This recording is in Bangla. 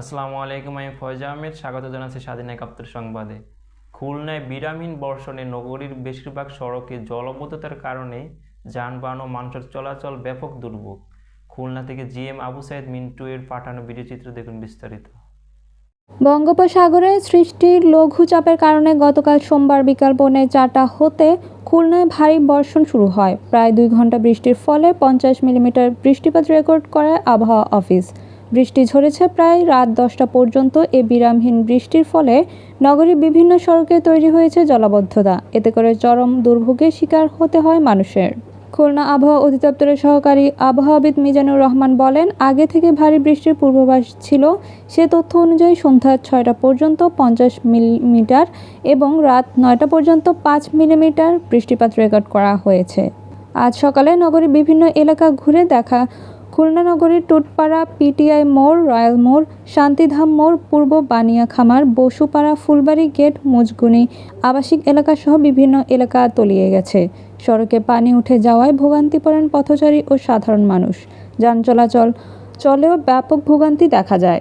আসসালামু আলাইকুম, আমি ফয়জা আহমেদ। স্বাগত জানাচ্ছি স্বাধীন একাত্তর সংবাদে। খুলনায় বিরামহীন বর্ষণে নগরীর বেশিরভাগ সড়কে জলবদ্ধতার কারণে যানবাহন ও মানুষের চলাচল ব্যাপক দুর্ভোগ। খুলনা থেকে জি এম আবু সাইদ মিন্টু এর পাঠানো ভিডিওচিত্র দেখুন বিস্তারিত। বঙ্গোপসাগরে সৃষ্টির লঘুচাপের কারণে গতকাল সোমবার বিকাল পৌনে চারটা হতে খুলনায় ভারী বর্ষণ শুরু হয়। প্রায় দুই ঘণ্টা বৃষ্টির ফলে পঞ্চাশ মিলিমিটার বৃষ্টিপাত রেকর্ড করে আবহাওয়া অফিস। বৃষ্টি ঝরেছে প্রায় রাত দশটা পর্যন্ত। এ বিরামহীন বৃষ্টির ফলে নগরীর বিভিন্ন সড়কে তৈরি হয়েছে জলাবদ্ধতা। এতে করে চরম দুর্ভোগের শিকার হতে হয় মানুষের। খুলনা আবহাওয়া অধিদপ্তরের সহকারী আবহাওয়াবিদ মিজানুর রহমান বলেন, আগে থেকে ভারী বৃষ্টির পূর্বাভাস ছিল। সে তথ্য অনুযায়ী সন্ধ্যা ছয়টা পর্যন্ত পঞ্চাশ মিলিমিটার এবং রাত নয়টা পর্যন্ত পাঁচ মিলিমিটার বৃষ্টিপাত রেকর্ড করা হয়েছে। আজ সকালে নগরীর বিভিন্ন এলাকা ঘুরে দেখা খুলনা নগরের টুটপাড়া, পিটিআই মোড়, রয়্যাল মোড়, শান্তিধাম মোড়, পূর্ব বানিয়া খামার বসুপাড়া, ফুলবাড়ি গেট, মুজগুনি আবাসিক এলাকাসহ বিভিন্ন এলাকা তলিয়ে গেছে। সড়কে পানি উঠে যাওয়ায় ভোগান্তি পড়েন পথচারী ও সাধারণ মানুষ। যান চলাচল চলেও ব্যাপক ভোগান্তি দেখা যায়।